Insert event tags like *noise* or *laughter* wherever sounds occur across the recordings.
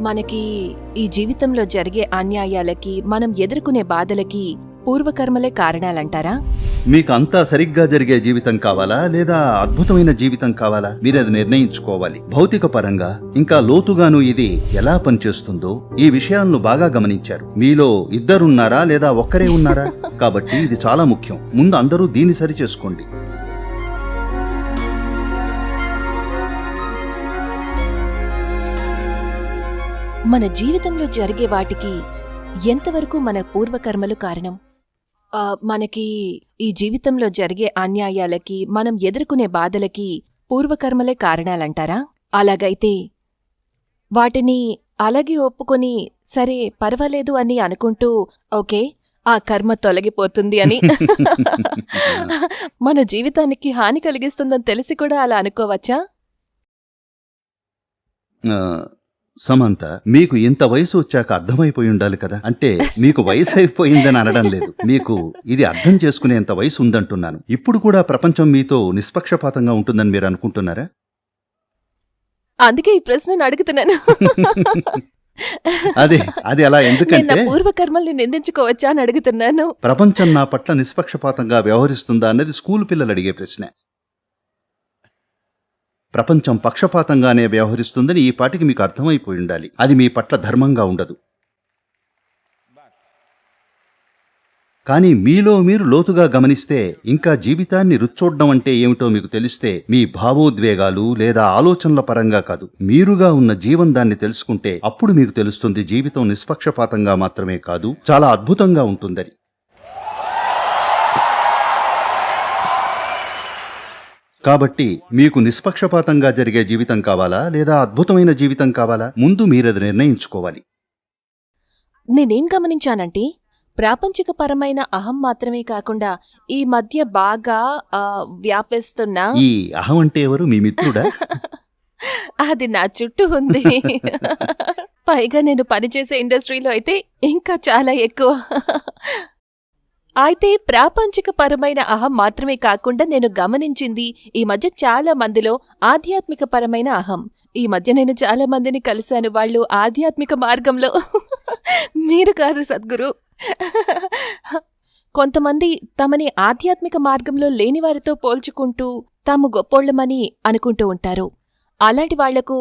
మనకి ఈ జీవితంలో జరిగే అన్యాయాలకి మనం ఎదుర్కొనే బాధలకి పూర్వకర్మలే కారణాలంటారా? మీకు అంతా సరిగ్గా జరిగే జీవితం కావాలా? లేదా అద్భుతమైన జీవితం కావాలా? మీరు అది నిర్ణయించుకోవాలి. భౌతిక పరంగా ఇంకా లోతుగాను ఇది ఎలా పనిచేస్తుందో ఈ విషయాలను బాగా గమనించారు. మీలో ఇద్దరున్నారా లేదా ఒక్కరే ఉన్నారా? *laughs* కాబట్టి ఇది చాలా ముఖ్యం. ముందు అందరూ దీన్ని సరి మన జీవితంలో జరిగే వాటికి ఎంతవరకు మన పూర్వకర్మలు కారణం? మనకి ఈ జీవితంలో జరిగే అన్యాయాలకి మనం ఎదుర్కొనే బాధలకి పూర్వకర్మలే కారణాలంటారా? అలాగైతే వాటిని అలాగే ఒప్పుకొని సరే పర్వాలేదు అని అనుకుంటూ ఓకే ఆ కర్మ తొలగిపోతుంది అని *laughs* మన జీవితానికి హాని కలిగిస్తుందని తెలిసి కూడా అలా అనుకోవచ్చా? సమంత మీకు ఇంత వయసు వచ్చాక అర్థమైపోయి ఉండాలి కదా? అంటే మీకు వయసు అయిపోయిందని అనడం లేదు. మీకు ఇది అర్థం చేసుకునేంత వయసు ఉందంటున్నాను. ఇప్పుడు కూడా ప్రపంచం మీతో నిష్పక్షపాతంగా ఉంటుందని మీరు అనుకుంటున్నారా? అందుకే ఈ ప్రశ్నను అడుగుతున్నాను. అదే అది అలా ఎందుకంటే పూర్వకర్మల్ని నిందించుకోవచ్చా అని అడుగుతున్నాను. ప్రపంచం నా పట్ల నిష్పక్షపాతంగా వ్యవహరిస్తుందా అన్నది స్కూల్ పిల్లలు అడిగే ప్రశ్న. ప్రపంచం పక్షపాతంగానే వ్యవహరిస్తుందని ఈ పాటికి మీకు అర్థమైపోయి ఉండాలి. అది మీ పట్ల ధర్మంగా ఉండదు. కానీ మీలో మీరు లోతుగా గమనిస్తే ఇంకా జీవితాన్ని రుచ్చోడ్డం అంటే ఏమిటో మీకు తెలిస్తే మీ భావోద్వేగాలు లేదా ఆలోచనల పరంగా కాదు. మీరుగా ఉన్న జీవం దాన్ని తెలుసుకుంటే అప్పుడు మీకు తెలుస్తుంది జీవితం నిష్పక్షపాతంగా మాత్రమే కాదు చాలా అద్భుతంగా ఉంటుందని. కాబట్టి మీకు నిష్పక్షపాతంగా జరిగే జీవితం కావాలా లేదా అద్భుతమైన జీవితం కావాలా? ముందు మీరది నిర్ణయించుకోవాలి. నేనేం గమనించానంటే ప్రాపంచికపరమైన అహం మాత్రమే కాకుండా ఈ మధ్య బాగా ఆ, వ్యాపిస్తున్న ఈ అహం అంటే ఎవరు? మీ మిత్రుడా? *laughs* అది నా చుట్టూ ఉంది. *laughs* పైగా నేను పనిచేసే ఇండస్ట్రీలో అయితే ఇంకా చాలా ఎక్కువ అయితే ప్రాపంచికపరమైన అహం మాత్రమే కాకుండా నేను గమనించింది ఈ మధ్య చాలా మందిలో ఆధ్యాత్మికపరమైన అహం. ఈ మధ్య నేను చాలా మందిని కలిశాను వాళ్ళు ఆధ్యాత్మిక మార్గంలో. *laughs* మీరు కాదు సద్గురు. *laughs* కొంతమంది తమని ఆధ్యాత్మిక మార్గంలో లేని వారితో పోల్చుకుంటూ తాము గొప్పోళ్ళమని అనుకుంటూ ఉంటారు. అలాంటి వాళ్ళకు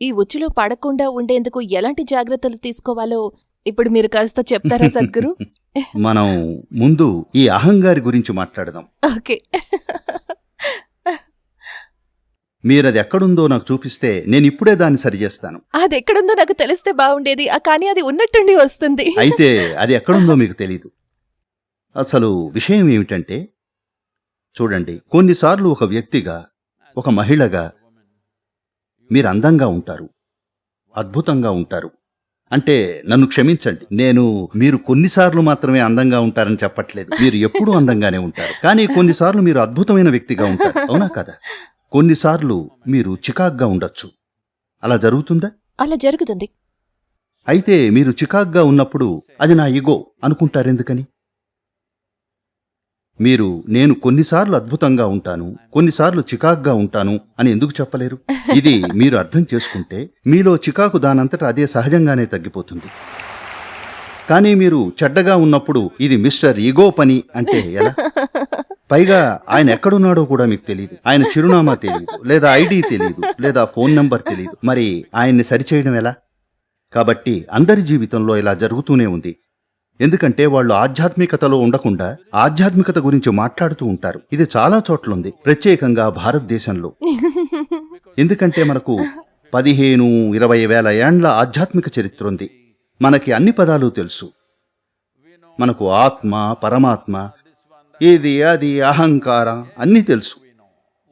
ఈ ఉచ్చులో పడకుండా ఉండేందుకు ఎలాంటి జాగ్రత్తలు తీసుకోవాలో ఇప్పుడు మీరు కాస్త చెప్తారా సద్గురు? *laughs* మనం ముందు ఈ అహంగారి గురించి మాట్లాడదాం. ఓకే. మీరది ఎక్కడుందో నాకు చూపిస్తే నేను ఇప్పుడే దాన్ని సరిచేస్తాను. అది ఎక్కడుందో నాకు తెలిస్తే బాగుండేది కానీ అది ఉన్నట్టుండి వస్తుంది. అయితే అది ఎక్కడుందో మీకు తెలీదు. అసలు విషయం ఏమిటంటే చూడండి కొన్నిసార్లు ఒక వ్యక్తిగా ఒక మహిళగా మీరు అందంగా ఉంటారు అద్భుతంగా ఉంటారు. అంటే నన్ను క్షమించండి. నేను మీరు కొన్నిసార్లు మాత్రమే అందంగా ఉంటారని చెప్పట్లేదు. మీరు ఎప్పుడూ అందంగానే ఉంటారు. కానీ కొన్నిసార్లు మీరు అద్భుతమైన వ్యక్తిగా ఉంటారు. అవునా కదా? కొన్నిసార్లు మీరు చికాగ్గా ఉండొచ్చు. అలా జరుగుతుందా? అలా జరుగుతుంది. అయితే మీరు చికాగ్గా ఉన్నప్పుడు అది నా ఇగో అనుకుంటారెందుకని? మీరు నేను కొన్నిసార్లు అద్భుతంగా ఉంటాను కొన్నిసార్లు చికాక్గా ఉంటాను అని ఎందుకు చెప్పలేరు? ఇది మీరు అర్థం చేసుకుంటే మీలో చికాకు దానంతట అదే సహజంగానే తగ్గిపోతుంది. కానీ మీరు చెడ్డగా ఉన్నప్పుడు ఇది మిస్టర్ ఈగో పని అంటే ఎలా? పైగా ఆయన ఎక్కడున్నాడో కూడా మీకు తెలియదు ఆయన చిరునామా తెలియదు లేదా ఐడి తెలియదు లేదా ఫోన్ నంబర్ తెలియదు మరి ఆయన్ని సరిచేయడం ఎలా? కాబట్టి అందరి జీవితంలో ఇలా జరుగుతూనే ఉంది. ఎందుకంటే వాళ్ళు ఆధ్యాత్మికతలో ఉండకుండా ఆధ్యాత్మికత గురించి మాట్లాడుతూ ఉంటారు. ఇది చాలా చోట్లుంది. ప్రత్యేకంగా భారతదేశంలో. *laughs* ఎందుకంటే మనకు పదిహేను ఇరవై వేల ఏండ్ల ఆధ్యాత్మిక చరిత్ర ఉంది మనకి అన్ని పదాలు తెలుసు. మనకు ఆత్మ పరమాత్మ ఇది అది అహంకారం అన్నీ తెలుసు.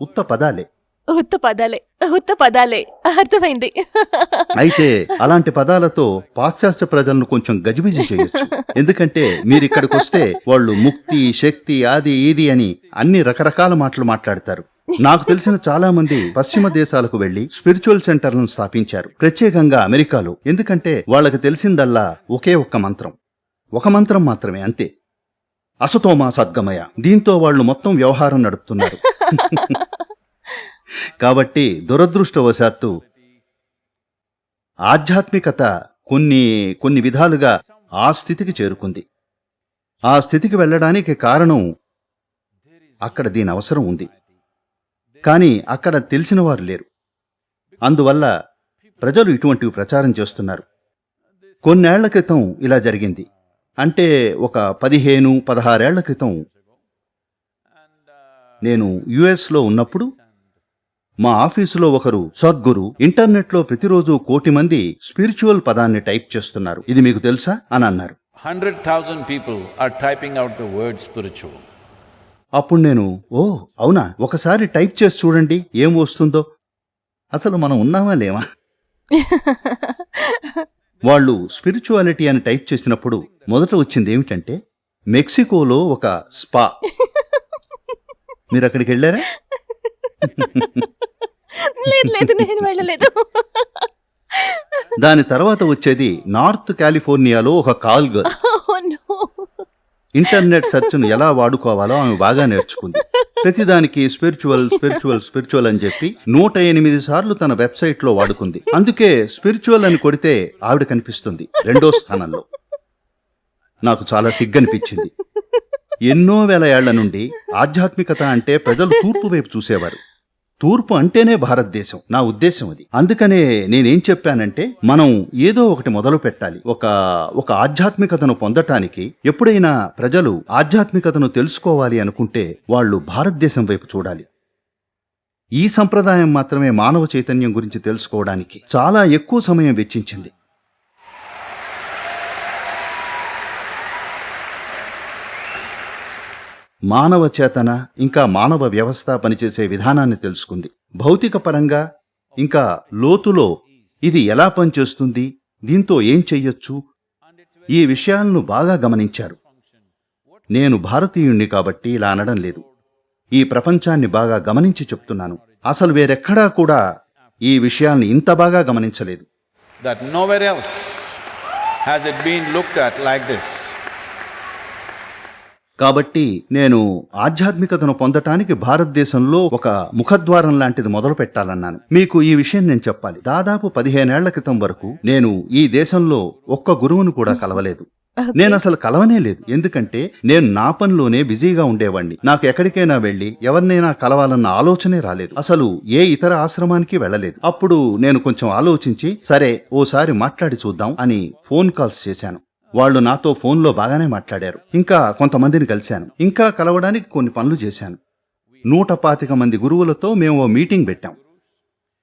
ఉత్త పదాలే. ఉత్త పదాలే ఉత్త పదాలే అర్థమైంది. అయితే అలాంటి పదాలతో పాశ్చాత్య ప్రజలను కొంచెం గజిబిజి చేయొచ్చు. ఎందుకంటే మీరు ఇక్కడికి వస్తే వాళ్ళు ముక్తి శక్తి అది ఇది అని అన్ని రకరకాల మాటలు మాట్లాడతారు. నాకు తెలిసిన చాలా మంది పశ్చిమ దేశాలకు వెళ్ళి స్పిరిచువల్ సెంటర్లను స్థాపించారు. ప్రత్యేకంగా అమెరికాలో. ఎందుకంటే వాళ్ళకి తెలిసిందల్లా ఒకే ఒక్క మంత్రం. ఒక మంత్రం మాత్రమే అంతే. అసతోమా సద్గమయ దీంతో వాళ్ళు మొత్తం వ్యవహారం నడుపుతున్నారు. కాబట్టి దురదృష్టవశాత్తు ఆధ్యాత్మికత కొన్ని కొన్ని విధాలుగా ఆ స్థితికి చేరుకుంది. ఆ స్థితికి వెళ్ళడానికి కారణం అక్కడ దీని అవసరం ఉంది. కానీ అక్కడ తెలిసిన వారు లేరు. అందువల్ల ప్రజలు ఇటువంటివి ప్రచారం చేస్తున్నారు. కొన్నేళ్ళ క్రితం ఇలా జరిగింది. అంటే ఒక పదిహేను పదహారేళ్ళ క్రితం నేను యుఎస్లో ఉన్నప్పుడు మా ఆఫీసులో ఒకరు సద్గురు ఇంటర్నెట్లో ప్రతిరోజు కోటి మంది స్పిరిచువల్ పదాన్ని టైప్ చేస్తున్నారు. ఇది మీకు తెలుసా? అని అన్నారు. 100,000 people are typing out the word spiritual. అప్పుడు నేను ఓ అవునా? ఒకసారి టైప్ చేసి చూడండి ఏం వస్తుందో. అసలు మనం ఉన్నామా లేమా? *laughs* వాళ్ళు స్పిరిచువాలిటీ అని టైప్ చేసినప్పుడు మొదట వచ్చింది ఏమిటంటే మెక్సికోలో ఒక స్పా. *laughs* మీరు అక్కడికి వెళ్ళారా? *laughs* లేదు లేదు నేను వెళ్ళలేదు. *laughs* దాని తర్వాత వచ్చేది నార్త్ కాలిఫోర్నియాలో ఒక కాల్ గర్ల్. *laughs* ఇంటర్నెట్ సెర్చ్ను ఎలా వాడుకోవాలో ఆమె బాగా నేర్చుకుంది. ప్రతిదానికి స్పిరిచువల్ స్పిరిచువల్ స్పిరిచువల్ అని చెప్పి నూట ఎనిమిది సార్లు తన వెబ్సైట్లో వాడుకుంది. అందుకే స్పిరిచువల్ అని కొడితే ఆవిడ కనిపిస్తుంది రెండో స్థానంలో. నాకు చాలా సిగ్గనిపించింది. ఎన్నో వేల ఏళ్ళ నుండి ఆధ్యాత్మికత అంటే ప్రజలు తూర్పు వైపు చూసేవారు. తూర్పు అంటేనే భారతదేశం. నా ఉద్దేశం అది. అందుకనే నేనేం చెప్పానంటే మనం ఏదో ఒకటి మొదలు పెట్టాలి. ఒక ఒక ఆధ్యాత్మికతను పొందటానికి ఎప్పుడైనా ప్రజలు ఆధ్యాత్మికతను తెలుసుకోవాలి అనుకుంటే వాళ్ళు భారతదేశం వైపు చూడాలి. ఈ సంప్రదాయం మాత్రమే మానవ చైతన్యం గురించి తెలుసుకోవడానికి చాలా ఎక్కువ సమయం వెచ్చించింది. మానవ చేతన ఇంకా మానవ వ్యవస్థ పనిచేసే విధానాన్ని తెలుసుకుంది. భౌతిక పరంగా ఇంకా లోతులో ఇది ఎలా పనిచేస్తుంది దీంతో ఏం చెయ్యొచ్చు? ఈ విషయాలను బాగా గమనించారు. నేను భారతీయుణ్ణి కాబట్టి ఇలా అనడం లేదు. ఈ ప్రపంచాన్ని బాగా గమనించి చెప్తున్నాను. అసలు వేరెక్కడా కూడా ఈ విషయాల్ని ఇంత బాగా గమనించలేదు. That nowhere else has it been looked at like this కాబట్టి నేను ఆధ్యాత్మికతను పొందటానికి భారతదేశంలో ఒక ముఖద్వారం లాంటిది మొదలు పెట్టాలన్నాను మీకు ఈ విషయం నేను చెప్పాలి. దాదాపు పదిహేనేళ్ళ క్రితం వరకు నేను ఈ దేశంలో ఒక్క గురువును కూడా కలవలేదు. నేను అసలు కలవనే లేదు. ఎందుకంటే నేను నా పనిలోనే బిజీగా ఉండేవాణ్ణి. నాకు ఎక్కడికైనా వెళ్ళి ఎవరినైనా కలవాలన్న ఆలోచనే రాలేదు. అసలు ఏ ఇతర ఆశ్రమానికి వెళ్ళలేదు. అప్పుడు నేను కొంచెం ఆలోచించి సరే ఓసారి మాట్లాడి చూద్దాం అని ఫోన్ కాల్స్ చేశాను. వాళ్ళు నాతో ఫోన్లో బాగానే మాట్లాడారు. ఇంకా కొంతమందిని కలిశాను. ఇంకా కలవడానికి కొన్ని పనులు చేశాను. నూట పాతిక మంది గురువులతో మేము ఓ మీటింగ్ పెట్టాం.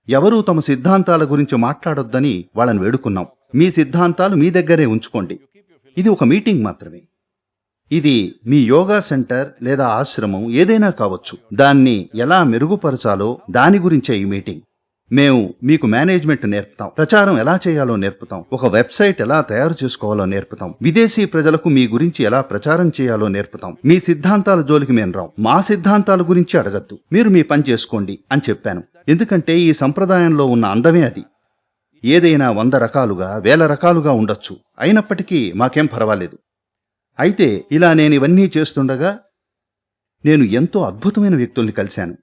ఎవరూ తమ సిద్ధాంతాల గురించి మాట్లాడొద్దని వాళ్ళని వేడుకున్నాం. మీ సిద్ధాంతాలు మీ దగ్గరే ఉంచుకోండి. ఇది ఒక మీటింగ్ మాత్రమే. ఇది మీ యోగా సెంటర్ లేదా ఆశ్రమం ఏదైనా కావచ్చు. దాన్ని ఎలా మెరుగుపరచాలో దాని గురించే ఈ మీటింగ్. మేము మీకు మేనేజ్మెంట్ నేర్పుతాం. ప్రచారం ఎలా చేయాలో నేర్పుతాం. ఒక వెబ్సైట్ ఎలా తయారు చేసుకోవాలో నేర్పుతాం. విదేశీ ప్రజలకు మీ గురించి ఎలా ప్రచారం చేయాలో నేర్పుతాం. మీ సిద్ధాంతాల జోలికి మేము రాం. మా సిద్ధాంతాల గురించి అడగద్దు. మీరు మీ పని చేసుకోండి అని చెప్పాను. ఎందుకంటే ఈ సంప్రదాయంలో ఉన్న అందమే అది. ఏదైనా వంద రకాలుగా వేల రకాలుగా ఉండొచ్చు. అయినప్పటికీ మాకేం పర్వాలేదు. అయితే ఇలా నేను ఇవన్నీ చేస్తుండగా నేను ఎంతో అద్భుతమైన వ్యక్తుల్ని కలిశాను.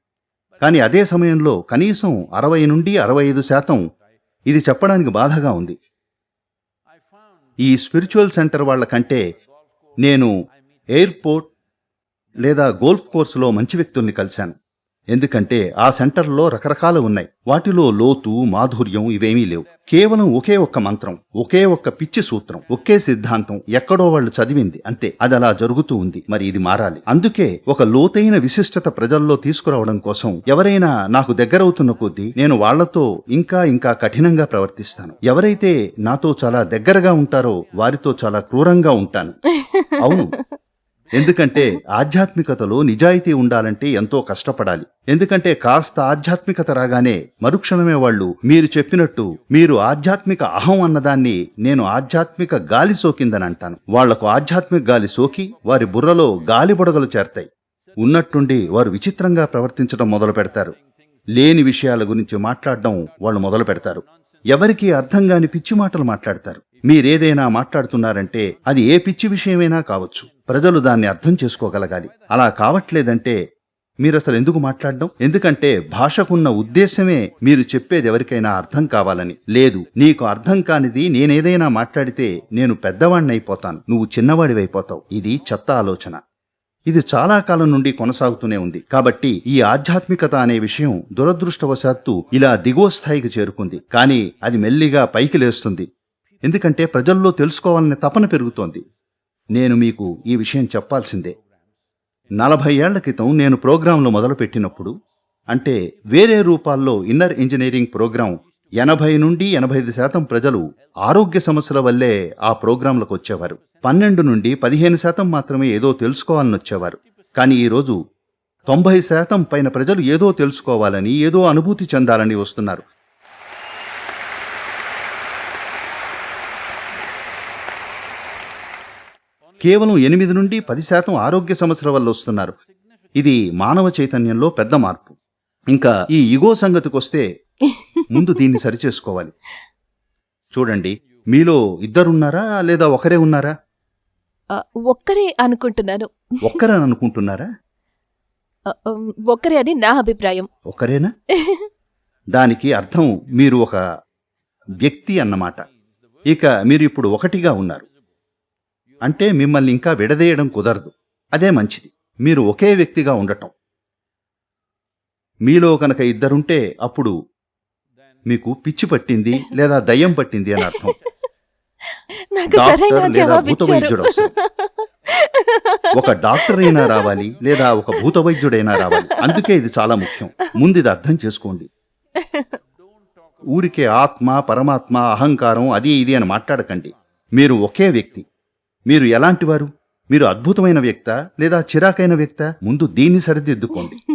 కానీ అదే సమయంలో కనీసం అరవై నుండి అరవై ఐదు శాతం ఇది చెప్పడానికి బాధగా ఉంది. ఈ స్పిరిచువల్ సెంటర్ వాళ్ళ కంటే నేను ఎయిర్పోర్ట్ లేదా గోల్ఫ్ కోర్సులో మంచి వ్యక్తుల్ని కలిశాను. ఎందుకంటే ఆ సెంటర్లో రకరకాలు ఉన్నాయి. వాటిలో లోతు మాధుర్యం ఇవేమీ లేవు. కేవలం ఒకే ఒక్క మంత్రం ఒకే ఒక్క పిచ్చి సూత్రం ఒకే సిద్ధాంతం ఎక్కడో వాళ్ళు చదివింది. అంతే అది అలా జరుగుతూ ఉంది. మరి ఇది మారాలి. అందుకే ఒక లోతైన విశిష్టత ప్రజల్లో తీసుకురావడం కోసం ఎవరైనా నాకు దగ్గరవుతున్న కొద్దీ నేను వాళ్ళతో ఇంకా ఇంకా కఠినంగా ప్రవర్తిస్తాను. ఎవరైతే నాతో చాలా దగ్గరగా ఉంటారో వారితో చాలా క్రూరంగా ఉంటాను. *laughs* అవును. ఎందుకంటే ఆధ్యాత్మికతలో నిజాయితీ ఉండాలంటే ఎంతో కష్టపడాలి. ఎందుకంటే కాస్త ఆధ్యాత్మికత రాగానే మరుక్షణమే వాళ్ళు మీరు చెప్పినట్టు మీరు ఆధ్యాత్మిక అహం అన్నదాన్ని నేను ఆధ్యాత్మిక గాలి సోకిందని అంటాను. వాళ్ళకు ఆధ్యాత్మిక గాలి సోకి వారి బుర్రలో గాలి బుడగలు చేరతాయి. ఉన్నట్టుండి వారు విచిత్రంగా ప్రవర్తించడం మొదలు పెడతారు. లేని విషయాల గురించి మాట్లాడడం వాళ్ళు మొదలు పెడతారు. ఎవరికీ అర్థం కాని పిచ్చి మాటలు మాట్లాడతారు. మీరేదైనా మాట్లాడుతున్నారంటే అది ఏ పిచ్చి విషయమైనా కావచ్చు. ప్రజలు దాన్ని అర్థం చేసుకోగలగాలి. అలా కావట్లేదంటే మీరు అసలు ఎందుకు మాట్లాడడం? ఎందుకంటే భాషకున్న ఉద్దేశమే మీరు చెప్పేది ఎవరికైనా అర్థం కావాలని. లేదు నీకు అర్థం కానిది నేనేదైనా మాట్లాడితే నేను పెద్దవాణ్ణైపోతాను. నువ్వు చిన్నవాడివైపోతావు. ఇది చెత్త ఆలోచన. ఇది చాలా కాలం నుండి కొనసాగుతూనే ఉంది. కాబట్టి ఈ ఆధ్యాత్మికత అనే విషయం దురదృష్టవశాత్తు ఇలా దిగువ స్థాయికి చేరుకుంది. కానీ అది మెల్లిగా పైకి లేస్తుంది. ఎందుకంటే ప్రజల్లో తెలుసుకోవాలనే తపన పెరుగుతోంది. నేను మీకు ఈ విషయం చెప్పాల్సిందే. నలభై ఏళ్ళ క్రితం నేను ప్రోగ్రాంలు మొదలుపెట్టినప్పుడు అంటే వేరే రూపాల్లో ఇన్నర్ ఇంజనీరింగ్ ప్రోగ్రాం ఎనభై నుండి ఎనభై ఐదు శాతం ప్రజలు ఆరోగ్య సమస్యల వల్లే ఆ ప్రోగ్రాంలకు వచ్చేవారు. పన్నెండు నుండి పదిహేను శాతం మాత్రమే ఏదో తెలుసుకోవాలని వచ్చేవారు. కానీ ఈరోజు తొంభై శాతం పైన ప్రజలు ఏదో తెలుసుకోవాలని ఏదో అనుభూతి చెందాలని వస్తున్నారు. కేవలం ఎనిమిది నుండి పది శాతం ఆరోగ్య సమస్యల వల్ల వస్తున్నారు. ఇది మానవ చైతన్యంలో పెద్ద మార్పు. ఇంకా ఈ ఇగో సంగతికొస్తే ముందు దీన్ని సరిచేసుకోవాలి. చూడండి మీలో ఇద్దరున్నారా లేదా ఒకరే ఉన్నారా? ఆ, ఒక్కరే అనుకుంటున్నాను. ఒక్కరని అనుకుంటున్నారా? ఆ, ఉమ్, ఒక్కరే అని నా అభిప్రాయం. ఒకరేనా దానికి అర్థం మీరు ఒక వ్యక్తి అన్నమాట. ఇక మీరు ఇప్పుడు ఒకటిగా ఉన్నారు. అంటే మిమ్మల్ని ఇంకా విడదీయడం కుదరదు. అదే మంచిది. మీరు ఒకే వ్యక్తిగా ఉండటం. మీలో కనుక ఇద్దరుంటే అప్పుడు మీకు పిచ్చి పట్టింది లేదా దయ్యం పట్టింది అని అర్థం. డాక్టర్ లేదా భూత వైద్యుడు. ఒక డాక్టర్ అయినా రావాలి లేదా ఒక భూత వైద్యుడైనా రావాలి. అందుకే ఇది చాలా ముఖ్యం. ముందు ఇది అర్థం చేసుకోండి. ఊరికే ఆత్మ పరమాత్మ అహంకారం అది ఇది అని మాట్లాడకండి. మీరు ఒకే వ్యక్తి. మీరు ఎలాంటివారు? మీరు అద్భుతమైన వ్యక్త లేదా చిరాకైన వ్యక్త? ముందు దీన్ని సరిదిద్దుకోండి.